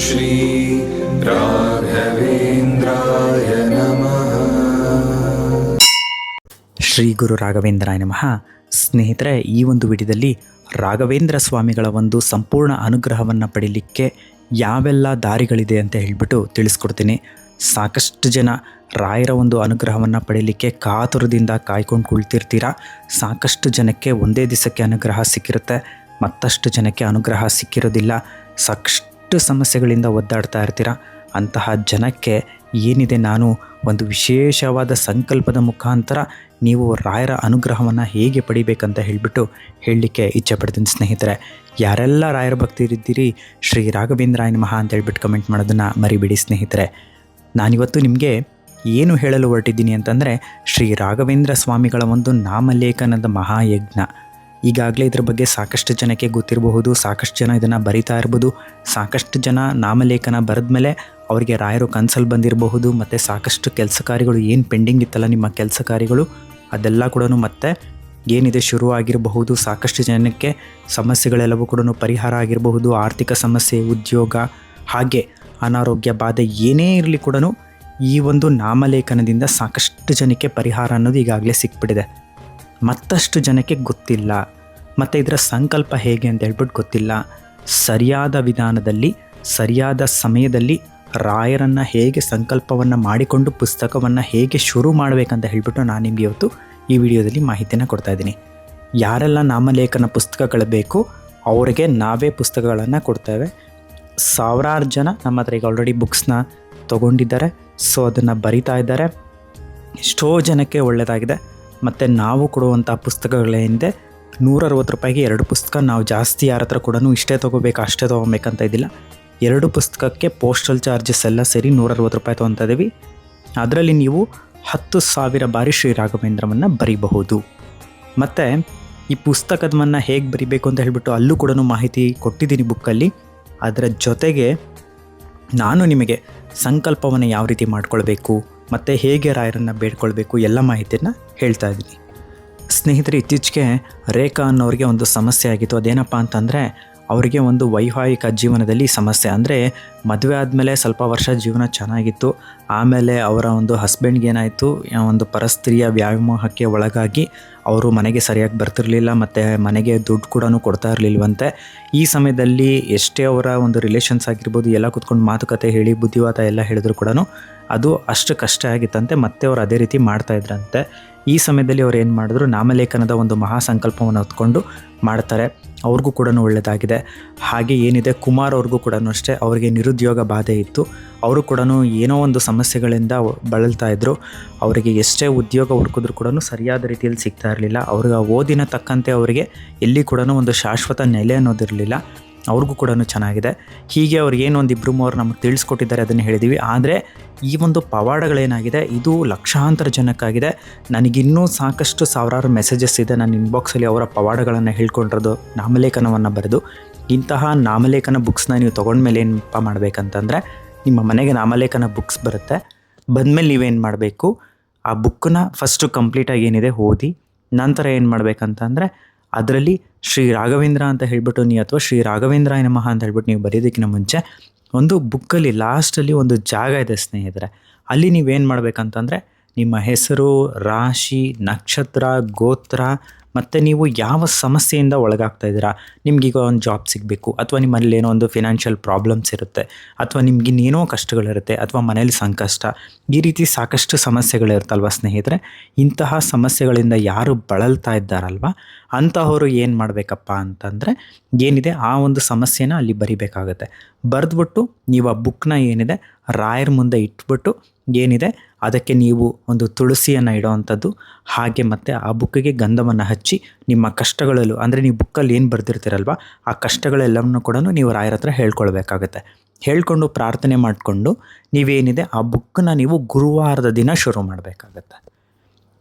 श्री राघवेन्द्राय नमः ಶ್ರೀ ಗುರು ರಾಘವೇಂದ್ರಾಯ ನಮಃ ಸ್ನೇಹಿತರೆ ಈ ಒಂದು ವಿಡಿಯೋದಲ್ಲಿ ರಾಘವೇಂದ್ರ ಸ್ವಾಮಿಗಳ ಒಂದು ಸಂಪೂರ್ಣ ಅನುಗ್ರಹವನ್ನು ಪಡೀಲಿಕ್ಕೆ ಯಾವೆಲ್ಲ ದಾರಿಗಳಿದೆ ಅಂತ ಹೇಳಿಬಿಟ್ಟು ತಿಳಿಸ್ಕೊಡ್ತೀನಿ ಸಾಕಷ್ಟು ಜನ ರಾಯರ ಒಂದು ಅನುಗ್ರಹವನ್ನು ಪಡೀಲಿಕ್ಕೆ ಕಾತುರದಿಂದ ಕಾಯ್ಕೊಂಡು ಕುಳಿತಿರ್ತೀರ ಸಾಕಷ್ಟು ಜನಕ್ಕೆ ಒಂದೇ ದಿವಸಕ್ಕೆ ಅನುಗ್ರಹ ಸಿಕ್ಕಿರುತ್ತೆ ಮತ್ತಷ್ಟು ಜನಕ್ಕೆ ಅನುಗ್ರಹ ಸಿಕ್ಕಿರೋದಿಲ್ಲ ಸಾಕಷ್ಟು ಸಮಸ್ಯೆಗಳಿಂದ ಒದ್ದಾಡ್ತಾ ಇರ್ತೀರ? ಅಂತಹ ಜನಕ್ಕೆ ಏನಿದೆ ನಾನು ಒಂದು ವಿಶೇಷವಾದ ಸಂಕಲ್ಪದ ಮುಖಾಂತರ ನೀವು ರಾಯರ ಅನುಗ್ರಹವನ್ನು ಹೇಗೆ ಪಡಿಬೇಕಂತ ಹೇಳಿಬಿಟ್ಟು ಹೇಳಲಿಕ್ಕೆ ಇಚ್ಛೆ ಪಡ್ತೀನಿ ಸ್ನೇಹಿತರೆ. ಯಾರೆಲ್ಲ ರಾಯರ ಭಕ್ತರಿದ್ದೀರಿ ಶ್ರೀ ರಾಘವೇಂದ್ರಾಯ ನಮಃ ಅಂತ ಹೇಳ್ಬಿಟ್ಟು ಕಮೆಂಟ್ ಮಾಡೋದನ್ನು ಮರಿಬಿಡಿ ಸ್ನೇಹಿತರೆ. ನಾನಿವತ್ತು ನಿಮಗೆ ಏನು ಹೇಳಲು ಹೊರಟಿದ್ದೀನಿ ಅಂತಂದರೆ, ಶ್ರೀ ರಾಘವೇಂದ್ರ ಸ್ವಾಮಿಗಳ ಒಂದು ನಾಮಲೇಖನದ ಮಹಾಯಜ್ಞ. ಈಗಾಗಲೇ ಇದ್ರ ಬಗ್ಗೆ ಸಾಕಷ್ಟು ಜನಕ್ಕೆ ಗೊತ್ತಿರಬಹುದು, ಸಾಕಷ್ಟು ಜನ ಇದನ್ನು ಬರಿತಾ ಇರ್ಬೋದು ಸಾಕಷ್ಟು ಜನ ನಾಮಲೇಖನ ಬರೆದ್ಮೇಲೆ ಅವರಿಗೆ ರಾಯರು ಕನ್ಸಲ್ಲಿ ಬಂದಿರಬಹುದು, ಮತ್ತು ಸಾಕಷ್ಟು ಕೆಲಸ ಕಾರ್ಯಗಳು ಏನು ಪೆಂಡಿಂಗ್ ಇತ್ತಲ್ಲ ನಿಮ್ಮ ಕೆಲಸ ಕಾರ್ಯಗಳು, ಅದೆಲ್ಲ ಕೂಡ ಮತ್ತೆ ಏನಿದೆ ಶುರು ಆಗಿರಬಹುದು ಸಾಕಷ್ಟು ಜನಕ್ಕೆ ಸಮಸ್ಯೆಗಳೆಲ್ಲವೂ ಕೂಡ ಪರಿಹಾರ ಆಗಿರಬಹುದು, ಆರ್ಥಿಕ ಸಮಸ್ಯೆ, ಉದ್ಯೋಗ, ಹಾಗೆ ಅನಾರೋಗ್ಯ, ಬಾಧೆ ಏನೇ ಇರಲಿ ಕೂಡ ಈ ಒಂದು ನಾಮಲೇಖನದಿಂದ ಸಾಕಷ್ಟು ಜನಕ್ಕೆ ಪರಿಹಾರ ಅನ್ನೋದು ಈಗಾಗಲೇ ಸಿಕ್ಬಿಟ್ಟಿದೆ. ಮತ್ತಷ್ಟು ಜನಕ್ಕೆ ಗೊತ್ತಿಲ್ಲ. ಮತ್ತು ಇದರ ಸಂಕಲ್ಪ ಹೇಗೆ ಅಂತ ಹೇಳ್ಬಿಟ್ಟು ಗೊತ್ತಿಲ್ಲ. ಸರಿಯಾದ ವಿಧಾನದಲ್ಲಿ, ಸರಿಯಾದ ಸಮಯದಲ್ಲಿ ರಾಯರನ್ನು ಹೇಗೆ ಸಂಕಲ್ಪವನ್ನು ಮಾಡಿಕೊಂಡು ಪುಸ್ತಕವನ್ನು ಹೇಗೆ ಶುರು ಮಾಡಬೇಕಂತ ಹೇಳಿಬಿಟ್ಟು ನಾನು ನಿಮಗೆ ಇವತ್ತು ಈ ವಿಡಿಯೋದಲ್ಲಿ ಮಾಹಿತಿನ ಕೊಡ್ತಾ ಇದ್ದೀನಿ. ಯಾರೆಲ್ಲ ನಾಮಲೇಖನ ಪುಸ್ತಕಗಳು ಬೇಕು ಅವರಿಗೆ ನಾವೇ ಪುಸ್ತಕಗಳನ್ನು ಕೊಡ್ತೇವೆ. ಸಾವಿರಾರು ಜನ ನಮ್ಮ ಹತ್ರ ಈಗ ಆಲ್ರೆಡಿ ಬುಕ್ಸ್ನ ತೊಗೊಂಡಿದ್ದಾರೆ. ಸೊ ಅದನ್ನು ಬರಿತಾ ಇದ್ದಾರೆ. ಎಷ್ಟೋ ಜನಕ್ಕೆ ಒಳ್ಳೆಯದಾಗಿದೆ ಮತ್ತು ನಾವು ಕೊಡುವಂಥ ಪುಸ್ತಕಗಳ ಹಿಂದೆ ನೂರ ಅರವತ್ತು ರೂಪಾಯಿಗೆ ಎರಡು ಪುಸ್ತಕ ನಾವು ಜಾಸ್ತಿ ಯಾರ ಹತ್ರ ಕೂಡ ಇಷ್ಟೇ ತೊಗೋಬೇಕು, ಅಷ್ಟೇ ತೊಗೊಬೇಕಂತ ಇದ್ದಿಲ್ಲ. ಎರಡು ಪುಸ್ತಕಕ್ಕೆ ಪೋಸ್ಟಲ್ ಚಾರ್ಜಸ್ ಎಲ್ಲ ಸೇರಿ ನೂರ ಅರವತ್ತು ರೂಪಾಯಿ ತೊಗೊತಾ ಇದ್ದೀವಿ. ಅದರಲ್ಲಿ ನೀವು ಹತ್ತು ಸಾವಿರ ಬಾರಿ ಶ್ರೀ ರಾಘವೇಂದ್ರವನ್ನು ಬರೀಬಹುದು. ಮತ್ತು ಈ ಪುಸ್ತಕದವನ್ನು ಹೇಗೆ ಬರಿಬೇಕು ಅಂತ ಹೇಳಿಬಿಟ್ಟು ಅಲ್ಲೂ ಕೂಡ ಮಾಹಿತಿ ಕೊಟ್ಟಿದ್ದೀನಿ ಬುಕ್ಕಲ್ಲಿ. ಅದರ ಜೊತೆಗೆ ನಾನು ನಿಮಗೆ ಸಂಕಲ್ಪವನ್ನು ಯಾವ ರೀತಿ ಮಾಡ್ಕೊಳ್ಬೇಕು, ಮತ್ತು ಹೇಗೆ ರಾಯರನ್ನು ಬೇಡ್ಕೊಳ್ಬೇಕು ಎಲ್ಲ ಮಾಹಿತಿಯನ್ನು ಹೇಳ್ತಾ ಇದ್ದೀನಿ. ಸ್ನೇಹಿತರೆ, ಇತ್ತೀಚೆಗೆ ರೇಖಾ ಅನ್ನೋರಿಗೆ ಒಂದು ಸಮಸ್ಯೆ ಆಗಿತ್ತು. ಅದೇನಪ್ಪ ಅಂತಂದರೆ, ಅವರಿಗೆ ಒಂದು ವೈವಾಹಿಕ ಜೀವನದಲ್ಲಿ ಸಮಸ್ಯೆ. ಅಂದರೆ, ಮದುವೆ ಆದಮೇಲೆ ಸ್ವಲ್ಪ ವರ್ಷ ಜೀವನ ಚೆನ್ನಾಗಿತ್ತು. ಆಮೇಲೆ ಅವರ ಒಂದು ಹಸ್ಬೆಂಡ್ಗೆ ಏನಾಯಿತು ಒಂದು ಪರಸ್ತ್ರೀಯ ವ್ಯಾಮೋಹಕ್ಕೆ ಒಳಗಾಗಿ ಅವರು ಮನೆಗೆ ಸರಿಯಾಗಿ ಬರ್ತಿರಲಿಲ್ಲ ಮತ್ತು ಮನೆಗೆ ದುಡ್ಡು ಕೂಡ ಕೊಡ್ತಾ ಇರಲಿಲ್ವಂತೆ. ಈ ಸಮಯದಲ್ಲಿ ಎಷ್ಟೇ ಅವರ ಒಂದು ರಿಲೇಷನ್ಸ್ ಆಗಿರ್ಬೋದು, ಎಲ್ಲ ಕೂತ್ಕೊಂಡು ಮಾತುಕತೆ ಹೇಳಿ, ಬುದ್ಧಿವಾದ ಎಲ್ಲ ಹೇಳಿದ್ರು ಕೂಡ ಅದು ಅಷ್ಟು ಕಷ್ಟ ಆಗಿತ್ತಂತೆ, ಮತ್ತೆ ಅವ್ರು ಅದೇ ರೀತಿ ಮಾಡ್ತಾ ಇದ್ರಂತೆ. ಈ ಸಮಯದಲ್ಲಿ ಅವ್ರು ಏನು ಮಾಡಿದ್ರು, ನಾಮಲೇಖನದ ಒಂದು ಮಹಾ ಸಂಕಲ್ಪವನ್ನು ಹೊತ್ಕೊಂಡು ಮಾಡ್ತಾರೆ. ಅವ್ರಿಗೂ ಕೂಡ ಒಳ್ಳೆಯದಾಗಿದೆ ಹಾಗೆ ಏನಿದೆ, ಕುಮಾರ್ ಅವ್ರಿಗೂ ಕೂಡ ಅಷ್ಟೇ, ಅವರಿಗೆ ನಿರುದ್ಯೋಗ ಬಾಧೆ ಇತ್ತು. ಅವರು ಕೂಡ ಏನೋ ಒಂದು ಸಮಸ್ಯೆಗಳಿಂದ ಬಳಲ್ತಾ ಇದ್ದರು ಅವರಿಗೆ ಎಷ್ಟೇ ಉದ್ಯೋಗ ಹುಡುಕಿದ್ರು ಕೂಡ ಸರಿಯಾದ ರೀತಿಯಲ್ಲಿ ಸಿಗ್ತಾ ಇರಲಿಲ್ಲ. ಅವ್ರಿಗೆ ಓದಿನ ತಕ್ಕಂತೆ ಅವರಿಗೆ ಎಲ್ಲಿ ಕೂಡ ಒಂದು ಶಾಶ್ವತ ನೆಲೆ ಅನ್ನೋದಿರಲಿಲ್ಲ. ಅವ್ರಿಗೂ ಕೂಡ ಚೆನ್ನಾಗಿದೆ. ಹೀಗೆ ಅವ್ರು ಏನು ಒಂದು ಇಬ್ಬರು ಮೂವರು ನಮಗೆ ತಿಳಿಸ್ಕೊಟ್ಟಿದ್ದಾರೆ ಅದನ್ನು ಹೇಳಿದ್ದೀವಿ ಆದರೆ ಈ ಒಂದು ಪವಾಡಗಳೇನಾಗಿದೆ? ಇದು ಲಕ್ಷಾಂತರ ಜನಕ್ಕಾಗಿದೆ. ನನಗಿನ್ನೂ ಸಾಕಷ್ಟು ಸಾವಿರಾರು ಮೆಸೇಜಸ್ ಇದೆ ನನ್ನ ಇನ್ಬಾಕ್ಸಲ್ಲಿ ಅವರ ಪವಾಡಗಳನ್ನು ಹೇಳ್ಕೊಂಡಿರೋದು ನಾಮಲೇಖನವನ್ನು ಬರೆದು. ಇಂತಹ ನಾಮಲೇಖನ ಬುಕ್ಸ್ನ ನೀವು ತೊಗೊಂಡ್ಮೇಲೆ ಏನಪ್ಪ ಮಾಡಬೇಕಂತಂದರೆ ನಿಮ್ಮ ಮನೆಗೆ ನಾಮಲೇಖನ ಬುಕ್ಸ್ ಬರುತ್ತೆ. ಬಂದಮೇಲೆ ನೀವೇನು ಮಾಡಬೇಕು? ಆ ಬುಕ್ಕನ್ನ ಫಸ್ಟು ಕಂಪ್ಲೀಟಾಗಿ ಏನಿದೆ ಓದಿ, ನಂತರ ಏನು ಮಾಡಬೇಕಂತಂದರೆ, ಅದರಲ್ಲಿ ಶ್ರೀ ರಾಘವೇಂದ್ರ ಅಂತ ಹೇಳ್ಬಿಟ್ಟು ನೀವು ಅಥವಾ ಶ್ರೀ ರಾಘವೇಂದ್ರಾಯ ನಮಃ ಅಂತ ಹೇಳ್ಬಿಟ್ಟು ನೀವು ಬರೆಯೋದಕ್ಕಿಂತ ಮುಂಚೆ, ಒಂದು ಬುಕ್ಕಲ್ಲಿ ಲಾಸ್ಟಲ್ಲಿ ಒಂದು ಜಾಗ ಇದೆ ಸ್ನೇಹಿತರೆ. ಅಲ್ಲಿ ನೀವೇನು ಮಾಡಬೇಕಂತಂದರೆ, ನಿಮ್ಮ ಹೆಸರು, ರಾಶಿ, ನಕ್ಷತ್ರ, ಗೋತ್ರ ಮತ್ತು ನೀವು ಯಾವ ಸಮಸ್ಯೆಯಿಂದ ಒಳಗಾಗ್ತಾ ಇದ್ದೀರಾ? ನಿಮಗೀಗ ಒಂದು ಜಾಬ್ ಸಿಗಬೇಕು, ಅಥವಾ ನಿಮ್ಮಲ್ಲಿ ಏನೋ ಒಂದು ಫಿನಾನ್ಷಿಯಲ್ ಪ್ರಾಬ್ಲಮ್ಸ್ ಇರುತ್ತೆ, ಅಥವಾ ನಿಮ್ಗೆ ಇನ್ನೇನೋ ಕಷ್ಟಗಳಿರುತ್ತೆ, ಅಥವಾ ಮನೇಲಿ ಸಂಕಷ್ಟ, ಈ ರೀತಿ ಸಾಕಷ್ಟು ಸಮಸ್ಯೆಗಳಿರುತ್ತಲ್ವ ಸ್ನೇಹಿತರೆ? ಇಂತಹ ಸಮಸ್ಯೆಗಳಿಂದ ಯಾರು ಬಳಲ್ತಾ ಇದ್ದಾರಲ್ವ? ಅಂತಹವರು ಏನು ಮಾಡಬೇಕಪ್ಪ ಅಂತಂದರೆ, ಏನಿದೆ, ಆ ಒಂದು ಸಮಸ್ಯೆನ ಅಲ್ಲಿ ಬರಿಬೇಕಾಗತ್ತೆ. ಬರೆದ್ಬಿಟ್ಟು, ನೀವು ಆ ಬುಕ್ನ ಏನಿದೆ, ರಾಯರ ಮುಂದೆ ಇಟ್ಬಿಟ್ಟು, ಏನಿದೆ ಅದಕ್ಕೆ ನೀವು ಒಂದು ತುಳಸಿಯನ್ನು ಇಡೋವಂಥದ್ದು, ಹಾಗೆ ಮತ್ತು ಆ ಬುಕ್ಕಿಗೆ ಗಂಧವನ್ನು ಹಚ್ಚಿ ನಿಮ್ಮ ಕಷ್ಟಗಳಲ್ಲೂ, ಅಂದರೆ ನೀವು ಬುಕ್ಕಲ್ಲಿ ಏನು ಬರೆದಿರ್ತೀರಲ್ವ, ಆ ಕಷ್ಟಗಳೆಲ್ಲವನ್ನು ಕೂಡ ನೀವು ರಾಯರ ಹತ್ರ ಹೇಳ್ಕೊಳ್ಬೇಕಾಗತ್ತೆ. ಹೇಳ್ಕೊಂಡು ಪ್ರಾರ್ಥನೆ ಮಾಡಿಕೊಂಡು ನೀವೇನಿದೆ ಆ ಬುಕ್ಕನ್ನ ನೀವು ಗುರುವಾರದ ದಿನ ಶುರು ಮಾಡಬೇಕಾಗತ್ತೆ.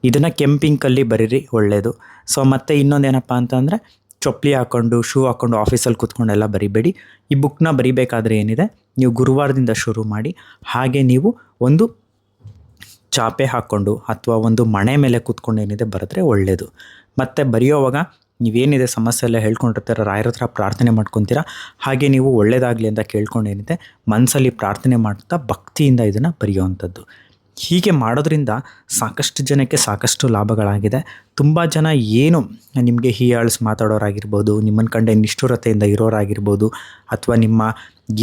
ಇದನ್ನು ಕೆಂಪಿಂಕಲ್ಲಿ ಬರೀರಿ ಒಳ್ಳೆಯದು ಸೊ ಮತ್ತು ಇನ್ನೊಂದೇನಪ್ಪ ಅಂತಂದರೆ, ಚೊಪ್ಪಲಿ ಹಾಕ್ಕೊಂಡು ಶೂ ಹಾಕ್ಕೊಂಡು ಆಫೀಸಲ್ಲಿ ಕೂತ್ಕೊಂಡೆಲ್ಲ ಬರಿಬೇಡಿ. ಈ ಬುಕ್ನ ಬರಿಬೇಕಾದ್ರೆ ಏನಿದೆ, ನೀವು ಗುರುವಾರದಿಂದ ಶುರು ಮಾಡಿ, ಹಾಗೆ ನೀವು ಒಂದು ಚಾಪೆ ಹಾಕ್ಕೊಂಡು ಅಥವಾ ಒಂದು ಮಣೆ ಮೇಲೆ ಕೂತ್ಕೊಂಡು ಏನಿದೆ ಬರೆದ್ರೆ ಒಳ್ಳೆಯದು ಮತ್ತು ಬರೆಯೋವಾಗ ನೀವೇನಿದೆ ಸಮಸ್ಯೆ ಎಲ್ಲ ಹೇಳ್ಕೊಂಡಿರ್ತೀರ, ರಾಯರ ಹತ್ರ ಪ್ರಾರ್ಥನೆ ಮಾಡ್ಕೊತೀರಾ, ಹಾಗೆ ನೀವು ಒಳ್ಳೇದಾಗಲಿ ಅಂತ ಕೇಳ್ಕೊಂಡೇನಿದೆ ಮನಸ್ಸಲ್ಲಿ ಪ್ರಾರ್ಥನೆ ಮಾಡ್ತಾ ಭಕ್ತಿಯಿಂದ ಇದನ್ನು ಬರೆಯುವಂಥದ್ದು. ಹೀಗೆ ಮಾಡೋದ್ರಿಂದ ಸಾಕಷ್ಟು ಜನಕ್ಕೆ ಸಾಕಷ್ಟು ಲಾಭಗಳಾಗಿದೆ. ತುಂಬ ಜನ ಏನು ನಿಮಗೆ ಹೀಯಾಳಿಸಿ ಮಾತಾಡೋರಾಗಿರ್ಬೋದು ನಿಮ್ಮನ್ನು ಕಂಡೆ ನಿಷ್ಠುರತೆಯಿಂದ ಇರೋರಾಗಿರ್ಬೋದು, ಅಥವಾ ನಿಮ್ಮ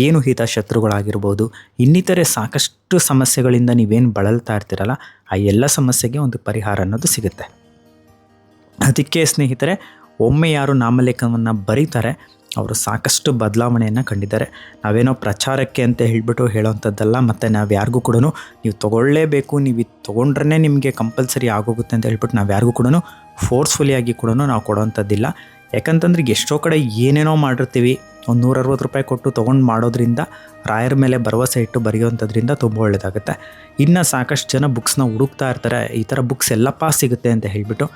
ಏನು ಹಿತ ಶತ್ರುಗಳಾಗಿರ್ಬೋದು ಇನ್ನಿತರೆ ಸಾಕಷ್ಟು ಸಮಸ್ಯೆಗಳಿಂದ ನೀವೇನು ಬಳಲ್ತಾ ಇರ್ತೀರಲ್ಲ, ಆ ಎಲ್ಲ ಸಮಸ್ಯೆಗೆ ಒಂದು ಪರಿಹಾರ ಅನ್ನೋದು ಸಿಗುತ್ತೆ. ಅದಕ್ಕೆ ಸ್ನೇಹಿತರೆ, ಒಮ್ಮೆ ಯಾರು ನಾಮಲೇಖನವನ್ನು ಬರೀತಾರೆ, ಅವರು ಸಾಕಷ್ಟು ಬದಲಾವಣೆಯನ್ನು ಕಂಡಿದ್ದಾರೆ. ನಾವೇನೋ ಪ್ರಚಾರಕ್ಕೆ ಅಂತ ಹೇಳಿಬಿಟ್ಟು ಹೇಳೋವಂಥದ್ದಲ್ಲ ಮತ್ತು ನಾವು ಯಾರಿಗೂ ಕೂಡ ನೀವು ತೊಗೊಳ್ಳೇಬೇಕು, ನೀವು ಇದು ತೊಗೊಂಡ್ರೇ ನಿಮಗೆ ಕಂಪಲ್ಸರಿ ಆಗೋಗುತ್ತೆ ಅಂತ ಹೇಳ್ಬಿಟ್ಟು ನಾವು ಯಾರಿಗೂ ಕೂಡ ಫೋರ್ಸ್ಫುಲಿಯಾಗಿ ಕೂಡ ನಾವು ಕೊಡೋವಂಥದ್ದಿಲ್ಲ ಯಾಕಂತಂದ್ರೆ ಎಷ್ಟೋ ಕಡೆ ಏನೇನೋ ಮಾಡಿರ್ತೀವಿ, ಒಂದು ನೂರ ಅರವತ್ತು ರೂಪಾಯಿ ಕೊಟ್ಟು ತೊಗೊಂಡು ಮಾಡೋದ್ರಿಂದ ರಾಯರ ಮೇಲೆ ಭರವಸೆ ಇಟ್ಟು ಬರೆಯುವಂಥದ್ರಿಂದ ತುಂಬ ಒಳ್ಳೆಯದಾಗುತ್ತೆ ಇನ್ನು ಸಾಕಷ್ಟು ಜನ ಬುಕ್ಸ್ನ ಹುಡುಕ್ತಾ ಇರ್ತಾರೆ, ಈ ಥರ ಬುಕ್ಸ್ ಎಲ್ಲಪ್ಪ ಸಿಗುತ್ತೆ ಅಂತ ಹೇಳಿಬಿಟ್ಟು.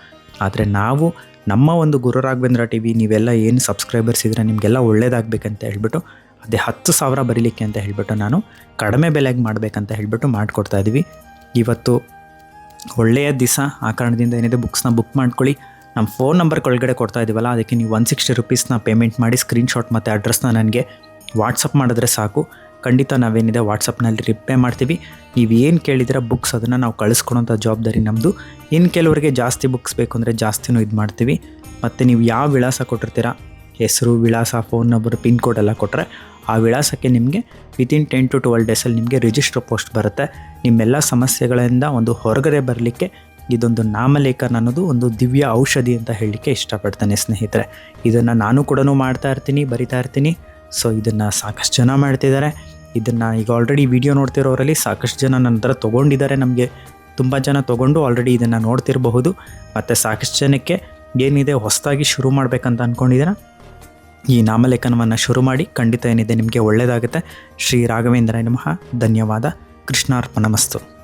ಆದರೆ ನಾವು, ನಮ್ಮ ಒಂದು ಗುರು ರಾಘವೇಂದ್ರ ಟಿ ವಿ ನೀವೆಲ್ಲ ಏನು ಸಬ್ಸ್ಕ್ರೈಬರ್ಸ್ ಇದ್ದರೆ ನಿಮಗೆಲ್ಲ ಒಳ್ಳೇದಾಗಬೇಕಂತ ಹೇಳ್ಬಿಟ್ಟು, ಅದೇ ಹತ್ತು ಸಾವಿರ ಬರೀಲಿಕ್ಕೆ ಅಂತ ಹೇಳಿಬಿಟ್ಟು ನಾನು ಕಡಿಮೆ ಬೆಲೆಗೆ ಮಾಡಬೇಕಂತ ಹೇಳಿಬಿಟ್ಟು ಮಾಡಿಕೊಡ್ತಾ ಇದ್ದೀವಿ ಇವತ್ತು ಒಳ್ಳೆಯ ದಿವಸ ಆ ಕಾರಣದಿಂದ ಏನಿದೆ ಬುಕ್ಸ್ನ ಬುಕ್ ಮಾಡ್ಕೊಳ್ಳಿ. ನಮ್ಮ ಫೋನ್ ನಂಬರ್ ಒಳಗಡೆ ಕೊಡ್ತಾ ಇದ್ದೀವಲ್ಲ ಅದಕ್ಕೆ ನೀವು ಒನ್ ಸಿಕ್ಸ್ಟಿ ರುಪೀಸ್ನ ಪೇಮೆಂಟ್ ಮಾಡಿ ಸ್ಕ್ರೀನ್ಶಾಟ್ ಮತ್ತು ಅಡ್ರೆಸ್ನ ನನಗೆ ವಾಟ್ಸಪ್ ಮಾಡಿದ್ರೆ ಸಾಕು. ಖಂಡಿತ ನಾವೇನಿದೆ ವಾಟ್ಸಪ್ನಲ್ಲಿ ರಿಪ್ಲೈ ಮಾಡ್ತೀವಿ. ನೀವು ಏನು ಕೇಳಿದ್ರೆ ಬುಕ್ಸ್ ಅದನ್ನು ನಾವು ಕಳಿಸ್ಕೊಡೋಂಥ ಜವಾಬ್ದಾರಿ ನಮ್ಮದು ಇನ್ನು ಕೆಲವರಿಗೆ ಜಾಸ್ತಿ ಬುಕ್ಸ್ ಬೇಕು ಅಂದರೆ ಜಾಸ್ತಿನೂ ಇದು ಮಾಡ್ತೀವಿ. ಮತ್ತು ನೀವು ಯಾವ ವಿಳಾಸ ಕೊಟ್ಟಿರ್ತೀರಾ? ಹೆಸರು, ವಿಳಾಸ ಫೋನ್ ನಂಬರ್ ಪಿನ್ ಕೋಡ್ ಎಲ್ಲ ಕೊಟ್ಟರೆ ಆ ವಿಳಾಸಕ್ಕೆ ನಿಮಗೆ ವಿತಿನ್ ಟೆನ್ ಟು ಟ್ವೆಲ್ ಡೇಸಲ್ಲಿ ನಿಮಗೆ ರಿಜಿಸ್ಟರ್ ಪೋಸ್ಟ್ ಬರುತ್ತೆ. ನಿಮ್ಮೆಲ್ಲ ಸಮಸ್ಯೆಗಳಿಂದ ಒಂದು ಹೊರಗಡೆ ಬರಲಿಕ್ಕೆ ಇದೊಂದು ನಾಮಲೇಖನ ಅನ್ನೋದು ಒಂದು ದಿವ್ಯ ಔಷಧಿ ಅಂತ ಹೇಳಲಿಕ್ಕೆ ಇಷ್ಟಪಡ್ತಾನೆ ಸ್ನೇಹಿತರೆ. ಇದನ್ನು ನಾನು ಕೂಡ ಮಾಡ್ತಾ ಇರ್ತೀನಿ, ಬರಿತಾ ಇರ್ತೀನಿ. ಸೊ ಇದನ್ನು ಸಾಕಷ್ಟು ಜನ ಮಾಡ್ತಿದ್ದಾರೆ. ಇದನ್ನು ಈಗ ಆಲ್ರೆಡಿ ವಿಡಿಯೋ ನೋಡ್ತಿರೋರಲ್ಲಿ ಸಾಕಷ್ಟು ಜನ ನನ್ನ ಹತ್ರ ತೊಗೊಂಡಿದ್ದಾರೆ ನಮಗೆ. ತುಂಬ ಜನ ತೊಗೊಂಡು ಆಲ್ರೆಡಿ ಇದನ್ನು ನೋಡ್ತಿರಬಹುದು. ಮತ್ತು ಸಾಕಷ್ಟು ಜನಕ್ಕೆ ಏನಿದೆ ಹೊಸದಾಗಿ ಶುರು ಮಾಡಬೇಕಂತ ಅಂದ್ಕೊಂಡಿದ್ದೀರ ಈ ನಾಮಲೇಖನವನ್ನು ಶುರು ಮಾಡಿ ಖಂಡಿತ ಏನಿದೆ ನಿಮಗೆ ಒಳ್ಳೆಯದಾಗುತ್ತೆ ಶ್ರೀ ರಾಘವೇಂದ್ರ ನಮಃ. ಧನ್ಯವಾದ. ಕೃಷ್ಣಾರ್ಪಣಮಸ್ತು